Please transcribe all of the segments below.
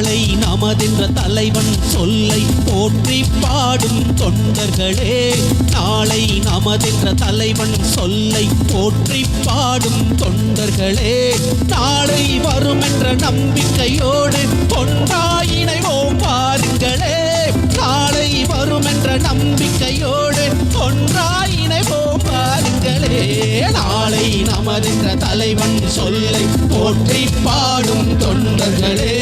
நாளை நமதென்ற தலைவன் சொல்லை போற்றி பாடும் தொண்டர்களே. நாளை நமதென்ற தலைவன் சொல்லை போற்றி பாடும் தொண்டர்களே. நாளை வரும் என்ற நம்பிக்கையோடு கொண்டாயினைவோம் பாருங்களே. நாளை வரும் என்ற நம்பிக்கையோடு கொண்டாயினைவோம் பாருங்களே. நாளை நமதென்ற தலைவன் சொல்லை போற்றி பாடும் தொண்டர்களே.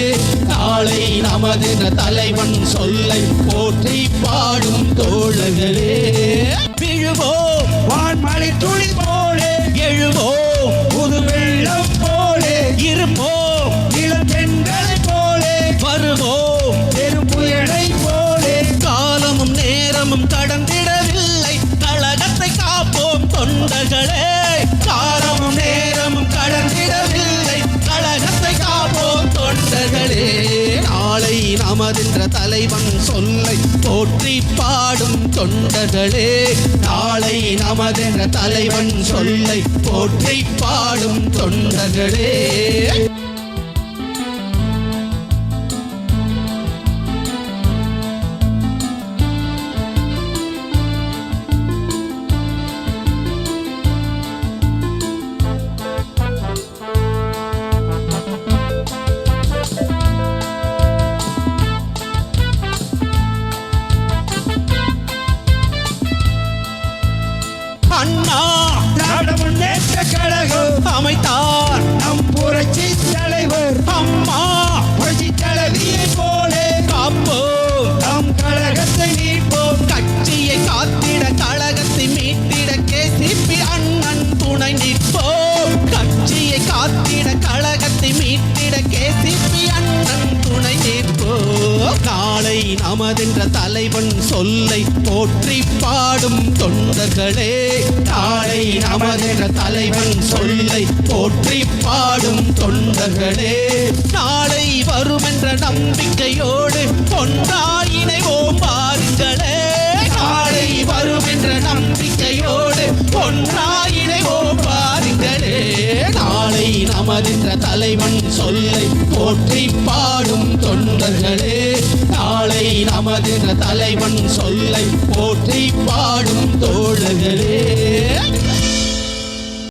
நாளை நமது தலைவன் சொல்லை போற்றி பாடும் தோழர்களே. நமதென்ற தலைவன் சொல்லை போற்றி பாடும் தொண்டர்களே. நாளை நமதென்ற தலைவன் சொல்லை போற்றி பாடும் தொண்டர்களே. அண்ணா. திராவிட முன்னேற்ற கழகம் அமைத்தார். நம் புரட்சி தலைவர். அம்மா. புரட்சி தலைவியை போலே. காப்போம் நம் கழகத்தை மீட்போம். கட்சியை காத்திட கழகத்தை மீட்டிட கேசிபி அண்ணன் துணை நிற்போம். கட்சியை காத்திட நமதென்ற தலைவன் சொல்லை போற்றி பாடும் தொண்டர்களே. நாளை நமதென்ற தலைவன் சொல்லை போற்றி பாடும் தொண்டர்களே. நாளை வரும் என்ற நம்பிக்கையோடு ஒன்றாயினைவோம் பாருங்களே நாளை வரும் என்ற நம்பிக்கையோடு ஒன்றாயினைவோம் தலைவன் சொல்லை போற்றி பாடும் தொண்டர்களே. நாளை நமது தலைவன் சொல்லை போற்றி பாடும் தோழர்களே.